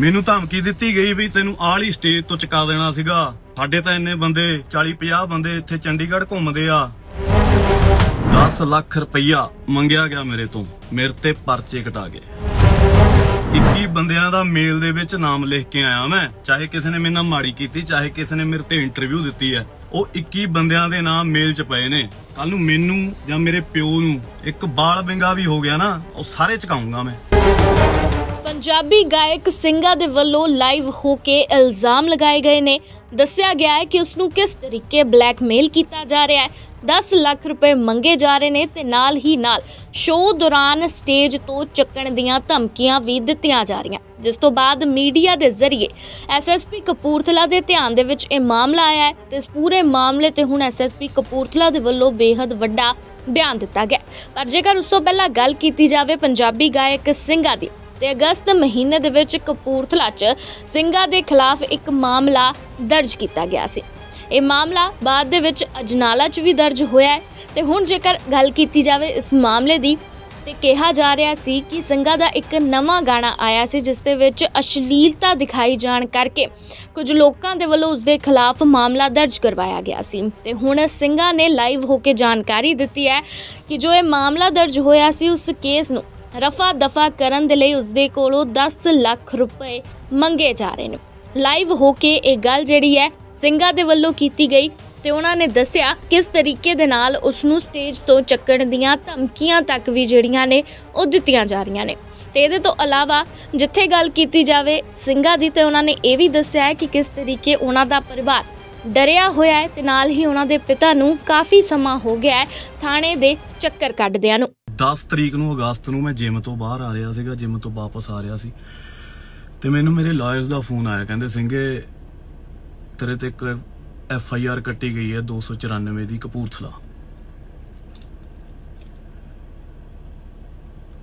ਮੈਨੂੰ ਧਮਕੀ ਦਿੱਤੀ ਗਈ ਵੀ ਤੈਨੂੰ ਆਲੀ ਸਟੇਜ ਤੋਂ ਚੁਕਾ ਦੇਣਾ ਸੀਗਾ। ਸਾਡੇ ਤਾਂ ਇੰਨੇ ਬੰਦੇ 40 50 ਬੰਦੇ ਇੱਥੇ ਚੰਡੀਗੜ੍ਹ ਘੁੰਮਦੇ ਆ। 10 ਲੱਖ ਰੁਪਈਆ ਮੰਗਿਆ ਗਿਆ ਮੇਰੇ ਤੋਂ। ਮੇਰੇ ਤੇ ਪਰਚੇ ਕਟਾ ਗਏ। 21 ਬੰਦਿਆਂ ਦਾ ਮੇਲ ਦੇ ਵਿੱਚ ਨਾਮ ਲਿਖ ਕੇ ਆਇਆ ਮੈਂ। ਚਾਹੇ ਕਿਸੇ ਨੇ ਮੇਰੇ ਨਾਲ ਮਾੜੀ ਕੀਤੀ, ਚਾਹੇ ਕਿਸੇ ਨੇ ਮੇਰੇ ਤੇ ਇੰਟਰਵਿਊ ਦਿੱਤੀ ਹੈ। ਉਹ 21 ਬੰਦਿਆਂ ਦੇ ਨਾਮ ਮੇਲ 'ਚ ਪਏ ਨੇ। ਕੱਲ ਨੂੰ ਮੈਨੂੰ ਜਾਂ ਮੇਰੇ ਪਿਓ ਨੂੰ ਇੱਕ ਬਾਲ ਬਿੰਗਾ ਵੀ ਹੋ ਗਿਆ ਨਾ, ਉਹ ਸਾਰੇ ਚਕਾਉਂਗਾ ਮੈਂ। ਪੰਜਾਬੀ ਗਾਇਕ ਸਿੰਘਾ ਦੇ ਵੱਲੋਂ ਲਾਈਵ ਹੋ ਕੇ ਇਲਜ਼ਾਮ ਲਗਾਏ ਗਏ ਨੇ। ਦੱਸਿਆ ਗਿਆ ਹੈ ਕਿ ਉਸ ਨੂੰ ਕਿਸ ਤਰੀਕੇ ਬਲੈਕਮੇਲ ਕੀਤਾ ਜਾ ਰਿਹਾ ਹੈ। 10 ਲੱਖ ਰੁਪਏ ਮੰਗੇ ਜਾ ਰਹੇ ਨੇ ਤੇ ਨਾਲ ਹੀ ਨਾਲ ਸ਼ੋਅ ਦੌਰਾਨ ਸਟੇਜ ਤੋਂ ਚੱਕਣ ਦੀਆਂ ਧਮਕੀਆਂ ਵੀ ਦਿੱਤੀਆਂ ਜਾ ਰਹੀਆਂ। ਜਿਸ ਤੋਂ ਬਾਅਦ ਮੀਡੀਆ ਦੇ ਜ਼ਰੀਏ ਐਸਐਸਪੀ ਕਪੂਰਥਲਾ ਦੇ ਧਿਆਨ ਦੇ ਵਿੱਚ ਇਹ ਮਾਮਲਾ ਆਇਆ ਹੈ ਤੇ ਇਸ ਪੂਰੇ ਮਾਮਲੇ ਤੇ ਹੁਣ ਐਸਐਸਪੀ ਕਪੂਰਥਲਾ ਦੇ ਵੱਲੋਂ ਬੇहद ਵੱਡਾ ਬਿਆਨ ਦਿੱਤਾ ਗਿਆ ਪਰ ਜੇਕਰ ਉਸ ਤੋਂ ਪਹਿਲਾਂ ਗੱਲ ਕੀਤੀ ਜਾਵੇ ਪੰਜਾਬੀ ਗਾਇਕ ਸਿੰਘਾ ਦੀ ਤੇ ਅਗਸਤ ਮਹੀਨੇ ਦੇ ਵਿੱਚ ਕਪੂਰਥਲਾ 'ਚ ਸਿੰਘਾ ਦੇ ਖਿਲਾਫ ਇੱਕ ਮਾਮਲਾ ਦਰਜ ਕੀਤਾ ਗਿਆ ਸੀ। ਇਹ ਮਾਮਲਾ ਬਾਅਦ ਦੇ ਵਿੱਚ ਅਜਨਾਲਾ 'ਚ ਵੀ ਦਰਜ ਹੋਇਆ ਹੈ ਤੇ ਹੁਣ ਜੇਕਰ ਗੱਲ ਕੀਤੀ ਜਾਵੇ ਇਸ ਮਾਮਲੇ ਦੀ, ਤੇ ਕਿਹਾ ਜਾ ਰਿਹਾ ਸੀ ਕਿ ਸਿੰਘਾ ਦਾ ਇੱਕ ਨਵਾਂ ਗਾਣਾ ਆਇਆ ਸੀ, ਜਿਸ ਦੇ ਵਿੱਚ ਅਸ਼ਲੀਲਤਾ ਦਿਖਾਈ ਜਾਣ ਕਰਕੇ ਕੁਝ ਲੋਕਾਂ ਦੇ ਵੱਲੋਂ ਉਸ ਦੇ ਖਿਲਾਫ ਮਾਮਲਾ ਦਰਜ ਕਰਵਾਇਆ ਗਿਆ ਸੀ। ਤੇ ਹੁਣ ਸਿੰਘਾ ਨੇ ਲਾਈਵ ਹੋ ਕੇ ਜਾਣਕਾਰੀ ਦਿੱਤੀ ਹੈ ਕਿ ਜੋ ਇਹ ਮਾਮਲਾ ਦਰਜ ਹੋਇਆ ਸੀ, ਉਸ ਕੇਸ ਨੂੰ ਰਫਾ ਦਫਾ ਕਰਨ ਦੇ ਲਈ ਉਸਦੇ ਕੋਲੋਂ 10 ਲੱਖ ਰੁਪਏ ਮੰਗੇ ਜਾ ਰਹੇ ਨੇ। ਲਾਈਵ ਹੋ ਕੇ ਇਹ ਗੱਲ ਜਿਹੜੀ ਹੈ ਸਿੰਘਾ ਦੇ ਵੱਲੋਂ ਕੀਤੀ ਗਈ ਤੇ ਉਹਨਾਂ ਨੇ ਦੱਸਿਆ ਕਿਸ ਤਰੀਕੇ ਦੇ ਨਾਲ ਉਸ ਨੂੰ ਸਟੇਜ ਤੋਂ ਚੱਕਣ ਦੀਆਂ ਧਮਕੀਆਂ ਤੱਕ ਵੀ ਜਿਹੜੀਆਂ ਨੇ ਉਹ ਦਿੱਤੀਆਂ ਜਾ ਰਹੀਆਂ ਨੇ। ਤੇ ਇਹਦੇ ਤੋਂ ਇਲਾਵਾ ਜਿੱਥੇ ਗੱਲ ਕੀਤੀ ਜਾਵੇ ਸਿੰਘਾ ਦੀ ਤੇ ਉਹਨਾਂ ਨੇ ਇਹ ਵੀ ਦੱਸਿਆ ਹੈ ਕਿ ਕਿਸ ਤਰੀਕੇ ਉਹਨਾਂ ਦਾ ਪਰਿਵਾਰ ਡਰਿਆ ਹੋਇਆ ਹੈ ਤੇ ਨਾਲ ਹੀ ਉਹਨਾਂ ਦੇ ਪਿਤਾ ਨੂੰ ਕਾਫੀ ਸਮਾਂ ਹੋ ਗਿਆ ਹੈ ਥਾਣੇ ਦੇ ਚੱਕਰ ਕੱਢਦਿਆਂ ਨੂੰ। 10 ਤਰੀਕ ਨੂੰ ਅਗਸਤ ਨੂੰ ਮੈਂ ਜਿਮ ਤੋਂ ਬਾਹਰ ਆ ਰਿਹਾ ਸੀਗਾ, ਜਿਮ ਤੋਂ ਵਾਪਸ ਆ ਰਿਹਾ ਸੀ। ਤੇ ਮੈਨੂੰ ਮੇਰੇ ਲਾਇਰਸ ਦਾ ਫੋਨ ਆਇਆ, ਕਹਿੰਦੇ ਸਿੰਘੇ ਤੇਰੇ ਤੇ ਇੱਕ ਐਫ ਆਈ ਆਰ ਕੱਟੀ ਗਈ ਹੈ 294 ਦੀ ਕਪੂਰਥਲਾ।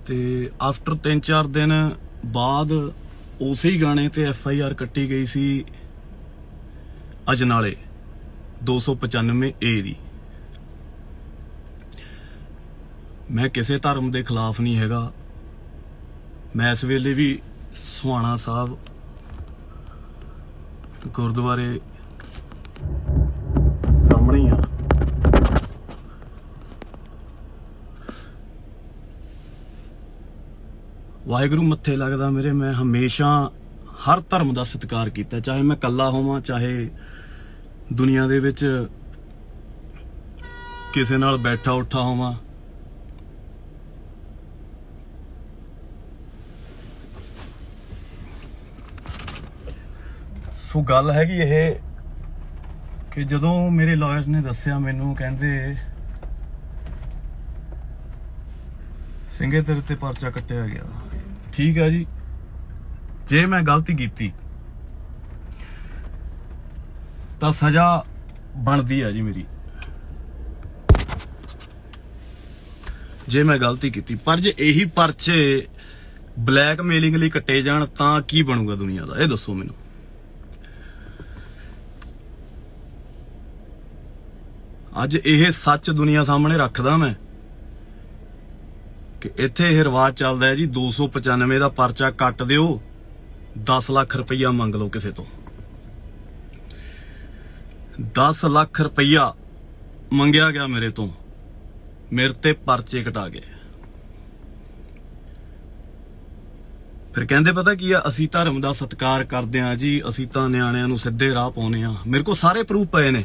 ਤੇ ਆਫਟਰ 3-4 ਦਿਨ ਬਾਅਦ ਉਸੇ ਹੀ ਗਾਣੇ ਤੇ ਐਫ ਆਈ ਆਰ ਕੱਟੀ ਗਈ ਸੀ ਅਜਨਾਲੇ 295 ਏ ਦੀ। ਮੈਂ ਕਿਸੇ ਧਰਮ ਦੇ ਖਿਲਾਫ ਨਹੀਂ ਹੈਗਾ। ਮੈਂ ਇਸ ਵੇਲੇ ਵੀ ਸੁਹਾਣਾ ਸਾਹਿਬ ਗੁਰਦੁਆਰੇ ਸਾਹਮਣੇ ਹੀ ਆ। ਵਾਹਿਗੁਰੂ ਮੱਥੇ ਲੱਗਦਾ ਮੇਰੇ, ਮੈਂ ਹਮੇਸ਼ਾ ਹਰ ਧਰਮ ਦਾ ਸਤਿਕਾਰ ਕੀਤਾ, ਚਾਹੇ ਮੈਂ ਕੱਲਾ ਹੋਵਾਂ, ਚਾਹੇ ਦੁਨੀਆ ਦੇ ਵਿੱਚ ਕਿਸੇ ਨਾਲ ਬੈਠਾ ਉੱਠਾ ਹੋਵਾਂ। ਸੋ ਗੱਲ ਹੈਗੀ ਇਹ ਕਿ ਜਦੋਂ ਮੇਰੇ ਲਾਇਰਸ ਨੇ ਦੱਸਿਆ ਮੈਨੂੰ, ਕਹਿੰਦੇ ਸਿੰਘੇ ਤੇਰੇ ਤੇ ਪਰਚਾ ਕੱਟਿਆ ਗਿਆ। ਠੀਕ ਹੈ ਜੀ। ਜੇ ਮੈਂ ਗਲਤੀ ਕੀਤੀ, ਤਾਂ ਸਜ਼ਾ ਬਣਦੀ ਹੈ ਜੀ ਮੇਰੀ। ਜੇ ਮੈਂ ਗਲਤੀ ਕੀਤੀ, ਪਰ ਜੇ ਇਹੀ ਪਰਚੇ ਬਲੈਕਮੇਲਿੰਗ ਲਈ ਕੱਟੇ ਜਾਣ, ਤਾਂ ਕੀ ਬਣੂਗਾ ਦੁਨੀਆ ਦਾ? ਇਹ ਦੱਸੋ ਮੈਨੂੰ। ਅੱਜ ਇਹ ਸੱਚ ਦੁਨੀਆ ਸਾਹਮਣੇ ਰੱਖਦਾ ਮੈਂ ਕਿ ਇੱਥੇ ਇਹ ਰਿਵਾਜ ਚੱਲਦਾ ਹੈ ਜੀ 295 ਦਾ ਪਰਚਾ ਕੱਟ ਦਿਓ 10 ਲੱਖ ਰੁਪਈਆ ਮੰਗ ਲਓ ਕਿਸੇ ਤੋਂ। 10 ਲੱਖ ਰੁਪਈਆ ਮੰਗਿਆ ਗਿਆ ਮੇਰੇ ਤੋਂ, ਮੇਰੇ ਤੇ ਪਰਚੇ ਕਟਾ ਗਏ। ਫਿਰ ਕਹਿੰਦੇ, ਪਤਾ ਕੀ ਆ, ਅਸੀਂ ਧਰਮ ਦਾ ਸਤਿਕਾਰ ਕਰਦੇ ਆ ਜੀ, ਅਸੀਂ ਤਾਂ ਨਿਆਣਿਆਂ ਨੂੰ ਸਿੱਧੇ ਰਾਹ ਪਾਉਨੇ ਆ ਮੇਰੇ ਕੋਲ ਸਾਰੇ ਪ੍ਰੂਫ ਪਏ ਨੇ।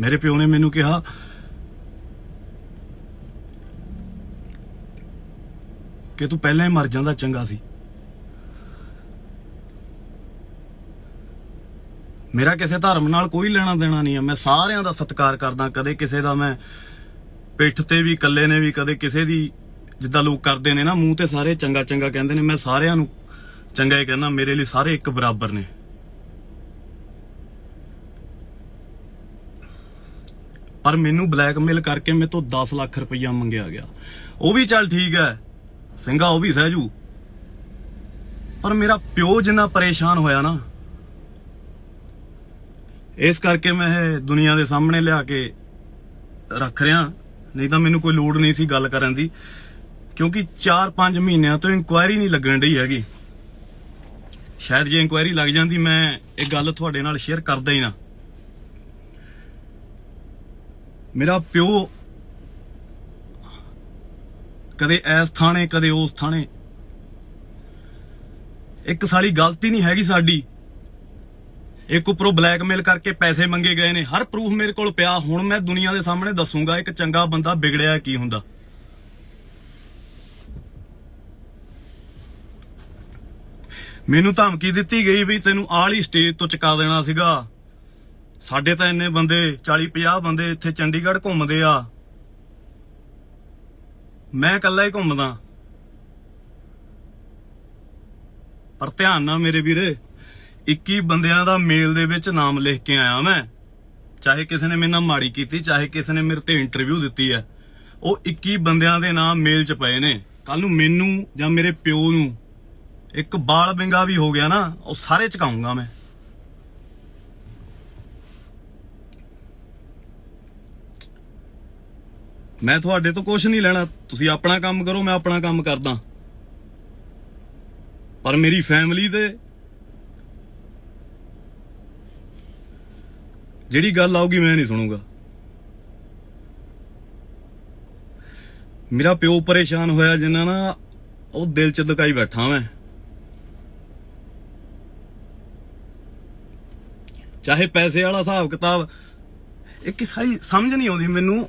ਮੇਰੇ ਪਿਓ ਨੇ ਮੈਨੂੰ ਕਿਹਾ, ਕਿ ਤੂੰ ਪਹਿਲਾਂ ਹੀ ਮਰ ਜਾਂਦਾ, ਚੰਗਾ ਸੀ। ਮੇਰਾ ਕਿਸੇ ਧਰਮ ਨਾਲ ਕੋਈ ਲੈਣਾ ਦੇਣਾ ਨਹੀਂ ਹੈ ਮੈਂ ਸਾਰਿਆਂ ਦਾ ਸਤਿਕਾਰ ਕਰਦਾ, ਕਦੇ ਕਿਸੇ ਦਾ ਮੈਂ ਪਿੱਠ ਤੇ ਵੀ, ਇਕੱਲੇ ਨੇ ਵੀ, ਕਦੇ ਕਿਸੇ ਦੀ ਜਿੱਦਾਂ ਲੋਕ ਕਰਦੇ ਨੇ ਨਾ, ਮੂੰਹ ਤੇ ਸਾਰੇ ਚੰਗਾ ਚੰਗਾ ਕਹਿੰਦੇ ਨੇ, ਮੈਂ ਸਾਰਿਆਂ ਨੂੰ ਚੰਗਾ ਹੀ ਕਹਿੰਦਾ, ਮੇਰੇ ਲਈ ਸਾਰੇ ਇੱਕ ਬਰਾਬਰ ਨੇ। ਪਰ ਮੈਨੂੰ ਬਲੈਕਮੇਲ ਕਰਕੇ ਮੇਰੇ ਤੋਂ 10 ਲੱਖ ਰੁਪਈਆ ਮੰਗਿਆ ਗਿਆ। ਉਹ ਵੀ ਚੱਲ ਠੀਕ ਹੈ। ਸਿੰਘਾ ਉਹ ਵੀ ਸਹਿਜੂ। ਪਰ ਮੇਰਾ ਪਿਓ ਜਿੰਨਾ ਪਰੇਸ਼ਾਨ ਹੋਇਆ ਨਾ, ਇਸ ਕਰਕੇ ਮੈਂ ਇਹ ਦੁਨੀਆ ਦੇ ਸਾਹਮਣੇ ਲਿਆ ਕੇ ਰੱਖ ਰਿਹਾ। ਨਹੀਂ ਤਾਂ ਮੈਨੂੰ ਕੋਈ ਲੋੜ ਨਹੀਂ ਸੀ ਗੱਲ ਕਰਨ ਦੀ, ਕਿਉਂਕਿ 4-5 ਮਹੀਨਿਆਂ ਤੋਂ ਇਨਕੁਆਇਰੀ ਨਹੀਂ ਲੱਗਣ ਰਹੀ ਹੈਗੀ। ਸ਼ਾਇਦ ਜੇ ਇਨਕੁਆਇਰੀ ਲੱਗ ਜਾਂਦੀ, ਮੈਂ ਇਹ ਗੱਲ ਤੁਹਾਡੇ ਨਾਲ ਸ਼ੇਅਰ ਕਰਦਾ ਹੀ ਨਾ। ਮੇਰਾ ਪਿਓ ਕਦੇ ਐਸ ਥਾਣੇ, ਕਦੇ ਉਸ ਥਾਣੇ। ਇੱਕ ਸਾਲੀ ਗਲਤੀ ਨਹੀਂ ਹੈਗੀ ਸਾਡੀ। ਇੱਕ ਉੱਪਰੋਂ ਬਲੈਕਮੇਲ ਕਰਕੇ ਪੈਸੇ ਮੰਗੇ ਗਏ ਨੇ। ਹਰ ਪ੍ਰੂਫ ਮੇਰੇ ਕੋਲ ਪਿਆ। ਹੁਣ ਮੈਂ ਦੁਨੀਆ ਦੇ ਸਾਹਮਣੇ ਦੱਸੂਗਾ ਇੱਕ ਚੰਗਾ ਬੰਦਾ ਵਿਗੜਿਆ ਕੀ ਹੁੰਦਾ। ਮੈਨੂੰ ਧਮਕੀ ਦਿੱਤੀ ਗਈ ਵੀ ਤੈਨੂੰ ਆਲੀ ਸਟੇਜ ਤੋਂ ਚੁਕਾ ਦੇਣਾ ਸੀਗਾ। ਸਾਡੇ ਤਾਂ ਇੰਨੇ ਬੰਦੇ 40 50 ਬੰਦੇ ਇੱਥੇ ਚੰਡੀਗੜ੍ਹ ਘੁੰਮਦੇ ਆ। ਮੈਂ ਇਕੱਲਾ ਹੀ ਘੁੰਮਦਾ। ਪਰ ਧਿਆਨ ਨਾਲ ਮੇਰੇ ਵੀਰੇ 21 ਬੰਦਿਆਂ ਦਾ ਮੇਲ ਦੇ ਵਿੱਚ ਨਾਮ ਲਿਖ ਕੇ ਆਇਆ ਮੈਂ। ਚਾਹੇ ਕਿਸੇ ਨੇ ਮੇਰੇ ਨਾਲ ਮਾੜੀ ਕੀਤੀ, ਚਾਹੇ ਕਿਸੇ ਨੇ ਮੇਰੇ ਤੇ ਇੰਟਰਵਿਊ ਦਿੱਤੀ ਹੈ। ਉਹ 21 ਬੰਦਿਆਂ ਦੇ ਨਾਮ ਮੇਲ 'ਚ ਪਏ ਨੇ। ਕੱਲ ਨੂੰ ਮੈਨੂੰ ਜਾਂ ਮੇਰੇ ਪਿਓ ਨੂੰ ਇੱਕ ਬਾਲ ਬਿੰਗਾ ਵੀ ਹੋ ਗਿਆ ਨਾ, ਉਹ ਸਾਰੇ ਚਕਾਉਂਗਾ ਮੈਂ। ਮੈਂ ਤੁਹਾਡੇ ਤੋਂ ਕੁਝ ਨਹੀਂ ਲੈਣਾ। ਤੁਸੀਂ ਆਪਣਾ ਕੰਮ ਕਰੋ, ਮੈਂ ਆਪਣਾ ਕੰਮ ਕਰਦਾ। ਪਰ ਮੇਰੀ ਫੈਮਿਲੀ ਦੇ ਜਿਹੜੀ ਗੱਲ ਆਊਗੀ ਮੈਂ ਨਹੀਂ ਸੁਣੂਗਾ। ਮੇਰਾ ਪਿਓ ਪਰੇਸ਼ਾਨ ਹੋਇਆ ਜਿੰਨਾ ਨਾ ਉਹ ਦਿਲ ਚ ਲੁਕਾਈ ਬੈਠਾ ਮੈਂ। ਚਾਹੇ ਪੈਸੇ ਵਾਲਾ ਹਿਸਾਬ ਕਿਤਾਬ ਇਹ ਕਿ ਸਾਰੀ ਸਮਝ ਨਹੀਂ ਆਉਂਦੀ ਮੈਨੂੰ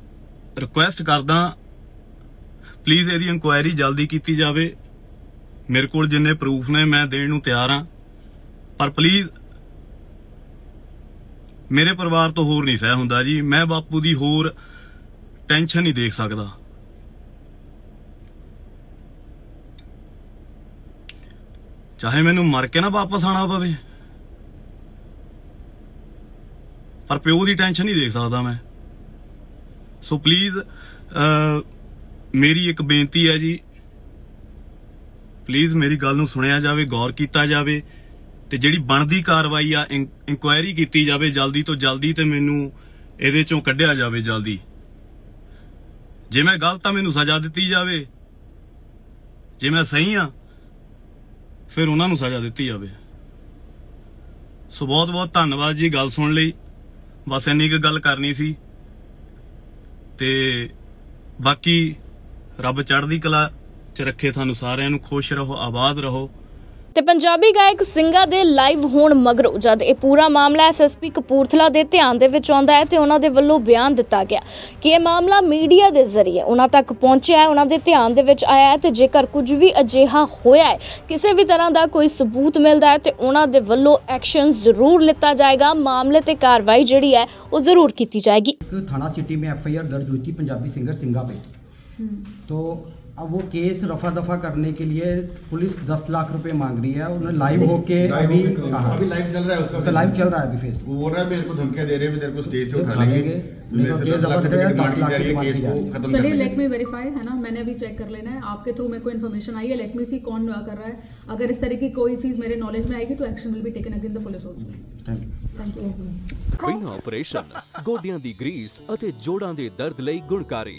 ਰਿਕੁਐਸਟ ਕਰਦਾ ਪਲੀਜ਼ ਇਹਦੀ ਇਨਕੁਆਇਰੀ ਜਲਦੀ ਕੀਤੀ ਜਾਵੇ। ਮੇਰੇ ਕੋਲ ਜਿੰਨੇ ਪ੍ਰੂਫ ਨੇ, ਮੈਂ ਦੇਣ ਨੂੰ ਤਿਆਰ ਹਾਂ। ਪਰ ਪਲੀਜ਼ ਮੇਰੇ ਪਰਿਵਾਰ ਤੋਂ ਹੋਰ ਨਹੀਂ ਸਹਿ ਹੁੰਦਾ ਜੀ। ਮੈਂ ਬਾਪੂ ਦੀ ਹੋਰ ਟੈਨਸ਼ਨ ਨਹੀਂ ਦੇਖ ਸਕਦਾ। ਚਾਹੇ ਮੈਨੂੰ ਮਰ ਕੇ ਨਾ ਵਾਪਸ ਆਣਾ ਪਵੇ। ਪਰ ਪਿਓ ਦੀ ਟੈਨਸ਼ਨ ਨਹੀਂ ਦੇਖ ਸਕਦਾ ਮੈਂ। ਸੋ ਪਲੀਜ਼ ਮੇਰੀ ਇੱਕ ਬੇਨਤੀ ਹੈ ਜੀ। ਪਲੀਜ਼ ਮੇਰੀ ਗੱਲ ਨੂੰ ਸੁਣਿਆ ਜਾਵੇ, ਗੌਰ ਕੀਤਾ ਜਾਵੇ ਤੇ ਜਿਹੜੀ ਬਣਦੀ ਕਾਰਵਾਈ ਆ ਇਨਕੁਆਇਰੀ ਕੀਤੀ ਜਾਵੇ ਜਲਦੀ ਤੋਂ ਜਲਦੀ ਤੇ ਮੈਨੂੰ ਇਹਦੇ ਚੋਂ ਕੱਢਿਆ ਜਾਵੇ ਜਲਦੀ। ਜੇ ਮੈਂ ਗਲਤ ਆ, ਮੈਨੂੰ ਸਜ਼ਾ ਦਿੱਤੀ ਜਾਵੇ। ਜੇ ਮੈਂ ਸਹੀ ਆ, ਫਿਰ ਉਹਨਾਂ ਨੂੰ ਸਜ਼ਾ ਦਿੱਤੀ ਜਾਵੇ। ਸੋ ਬਹੁਤ ਬਹੁਤ ਧੰਨਵਾਦ ਜੀ ਗੱਲ ਸੁਣ ਲਈ। ਬਸ ਇੰਨੀ ਕੁ ਗੱਲ ਕਰਨੀ ਸੀ। ਤੇ ਬਾਕੀ ਰੱਬ ਚੜ੍ਹਦੀ ਕਲਾ ਚ ਰੱਖੇ ਤੁਹਾਨੂੰ ਸਾਰਿਆਂ ਨੂੰ ਖੁਸ਼ ਰਹੋ ਆਬਾਦ ਰਹੋ। ਤੇ ਪੰਜਾਬੀ ਗਾਇਕ ਸਿੰਘਾ ਦੇ ਲਾਈਵ ਹੋਣ ਮਗਰੋਂ ਜਦ ਇਹ ਪੂਰਾ ਮਾਮਲਾ ਐਸਐਸਪੀ ਕਪੂਰਥਲਾ ਦੇ ਧਿਆਨ ਦੇ ਵਿੱਚ ਆਉਂਦਾ ਹੈ ਤੇ ਉਹਨਾਂ ਦੇ ਵੱਲੋਂ ਬਿਆਨ ਦਿੱਤਾ ਗਿਆ ਕਿ ਇਹ ਮਾਮਲਾ ਮੀਡੀਆ ਦੇ ਜ਼ਰੀਏ ਉਹਨਾਂ ਤੱਕ ਪਹੁੰਚਿਆ ਹੈ ਉਹਨਾਂ ਦੇ ਧਿਆਨ ਦੇ ਵਿੱਚ ਆਇਆ ਹੈ ਤੇ ਜੇਕਰ ਕੁਝ ਵੀ ਅਜਿਹਾ ਹੋਇਆ ਹੈ ਕਿਸੇ ਵੀ ਤਰ੍ਹਾਂ ਦਾ ਕੋਈ ਸਬੂਤ ਮਿਲਦਾ ਹੈ ਤੇ ਉਹਨਾਂ ਦੇ ਵੱਲੋਂ ਐਕਸ਼ਨ ਜ਼ਰੂਰ ਲਿੱਤਾ ਜਾਏਗਾ। ਮਾਮਲੇ ਤੇ ਕਾਰਵਾਈ ਜਿਹੜੀ ਹੈ ਉਹ ਜ਼ਰੂਰ ਕੀਤੀ ਜਾਏਗੀ। ਥਾਣਾ ਸਿਟੀ ਮੇ ਐਫਆਈਆਰ ਦਰਜ ਹੋਈ ਸੀ ਪੰਜਾਬੀ ਸਿੰਗਰ ਸਿੰਘਾ पे तो अब वो केस रफा दफा करने के लिए पुलिस दस लाख रुपए मांग रही है उन्होंने लाइव होके लाइव अभी होके कहा। कहा अभी लाइव चल रहा है उसका तो लाइव चल रहा है अभी फेसबुक वो बोल रहा है मेरे को धमकियां दे रहे हैं तेरे को स्टेज से तो उठा उठा लेंगे लेंगे। मेरे से केस दस लाख जब्त रुपए करेगा, की दस डिमांड लाख की जा रही है की केस डिमांड को की खत्म जा चलिए करने लेट की। मी वेरीफाई है ना मैंने अभी चेक कर लेना है आपके थ्रू मेरे को इन्फॉर्मेशन आई है लेट मी सी कौन कर रहा है अगर इस तरह की कोई चीज मेरे नॉलेज में आएगी तो action will be taken against the police also thank you thank you ਬਿਨਾਂ ਆਪਰੇਸ਼ਨ ਗੋਡਿਆਂ ਦੀ ਗਰੀਸ ਅਤੇ ਜੋੜਾਂ ਦੇ ਦਰਦ ਲਈ ਗੁਣਕਾਰੀ